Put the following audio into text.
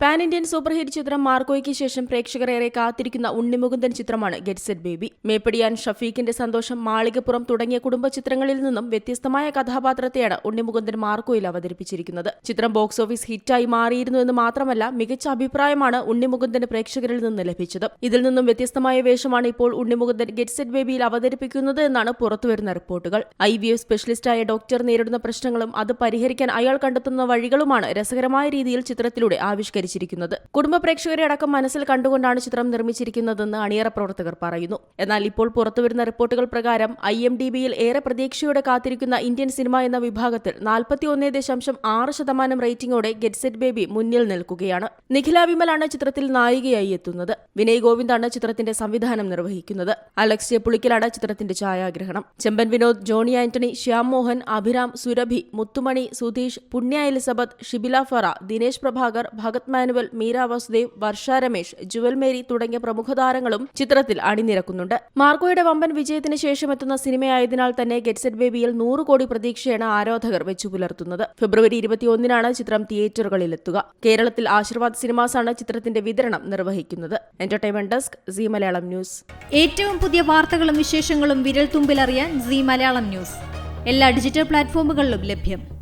Pan Indian super hit ചിത്രം മാർക്കോയ്ക്ക് ശേഷം പ്രേക്ഷകർ ഏറെ കാത്തിരിക്കുന്ന ഉണ്ണിമുകുന്ദൻ ചിത്രമാണ് ഗെറ്റ് സെറ്റ് ബേബി. മേപ്പടിയാൻ ഷഫീഖിന്റെ സന്തോഷം മാളികപ്പുറം തുടങ്ങിയ കുടുംബ ചിത്രങ്ങളിൽ നിന്നും വ്യത്യസ്തമായ കഥാപാത്രത്തെയാണ് ഉണ്ണിമുകുന്ദൻ മാർക്കോയിൽ അവതരിപ്പിച്ചിരിക്കുന്നത്. ചിത്രം ബോക്സ് ഓഫീസ് ഹിറ്റായി മാറിയിരുന്നു എന്ന് മാത്രമല്ല മികച്ച അഭിപ്രായമാണ് ഉണ്ണിമുകുന്ദന് പ്രേക്ഷകരിൽ നിന്ന് ലഭിച്ചത്. ഇതിൽ നിന്നും വ്യത്യസ്തമായ വേഷമാണ് ഇപ്പോൾ ഉണ്ണിമുകുന്ദൻ ഗെറ്റ് സെറ്റ് ബേബിയിൽ അവതരിപ്പിക്കുന്നത് എന്നാണ് പുറത്തുവരുന്ന റിപ്പോർട്ടുകൾ. ഐ വി എഫ് സ്പെഷ്യലിസ്റ്റായ ഡോക്ടർ നേരിടുന്ന പ്രശ്നങ്ങളും അത് പരിഹരിക്കാൻ അയാൾ കണ്ടെത്തുന്ന വഴികളുമാണ് രസകരമായ രീതിയിൽ ചിത്രത്തിലൂടെ ആവിഷ്കരിച്ചിരിക്കുന്നത് കുടുംബ പ്രേക്ഷകരെ അടക്കം മനസ്സിൽ കണ്ടുകൊണ്ടാണ് ചിത്രം നിർമ്മിച്ചിരിക്കുന്നതെന്ന് അണിയറ പ്രവർത്തകർ പറയുന്നു. എന്നാൽ ഇപ്പോൾ പുറത്തുവരുന്ന റിപ്പോർട്ടുകൾ പ്രകാരം ഐ എം ഡി ബിയിൽ ഏറെ പ്രതീക്ഷയോടെ കാത്തിരിക്കുന്ന ഇന്ത്യൻ സിനിമ എന്ന വിഭാഗത്തിൽ നാൽപ്പത്തി ഒന്ന് ദശാംശം ആറ് ശതമാനം റേറ്റിംഗോടെ ഗെറ്റ്സെറ്റ് ബേബി മുന്നിൽ നിൽക്കുകയാണ്. നിഖില വിമലാണ് ചിത്രത്തിൽ നായികയായി എത്തുന്നത്. വിനയ് ഗോവിന്ദാണ് ചിത്രത്തിന്റെ സംവിധാനം നിർവഹിക്കുന്നത്. അലക്സ് പുളിക്കലാണ് ചിത്രത്തിന്റെ ഛായാഗ്രഹണം. Chemban Vinod Johny Antony Shyam Mohan Abhiram Surabhi Muthumani Sudheesh Punya Elizabeth Shibila Farah Dinesh Prabhakar Bhagath Manuel Meera Vasudev Varsha Ramesh Jewel Mary തുടങ്ങിയ പ്രമുഖ താരങ്ങളും ചിത്രത്തിൽ അണിനിരക്കുന്നുണ്ട്. മാർക്കോയുടെ വമ്പൻ വിജയത്തിന് ശേഷം എത്തുന്ന സിനിമയായതിനാൽ തന്നെ ഗെറ്റ്സെറ്റ് ബേബിയിൽ നൂറ് കോടി പ്രതീക്ഷയാണ് ആരാധകർ വെച്ചു പുലർത്തുന്നത്. ഫെബ്രുവരി ഇരുപത്തിയൊന്നിനാണ് ചിത്രം തിയേറ്ററുകളിലെത്തുക. കേരളത്തിൽ ആശീർവാദ് സിനിമാസാണ് ചിത്രത്തിന്റെ വിതരണം നിർവഹിക്കുന്നത്. Entertainment desk Zee Malayalam news. ഏറ്റവും പുതിയ വാർത്തകളും വിശേഷങ്ങളും വിരൽ തുമ്പിലറിയാൻ സി മലയാളം ന്യൂസ്. എല്ലാ ഡിജിറ്റൽ പ്ലാറ്റ്ഫോമുകളിലും ലഭ്യം.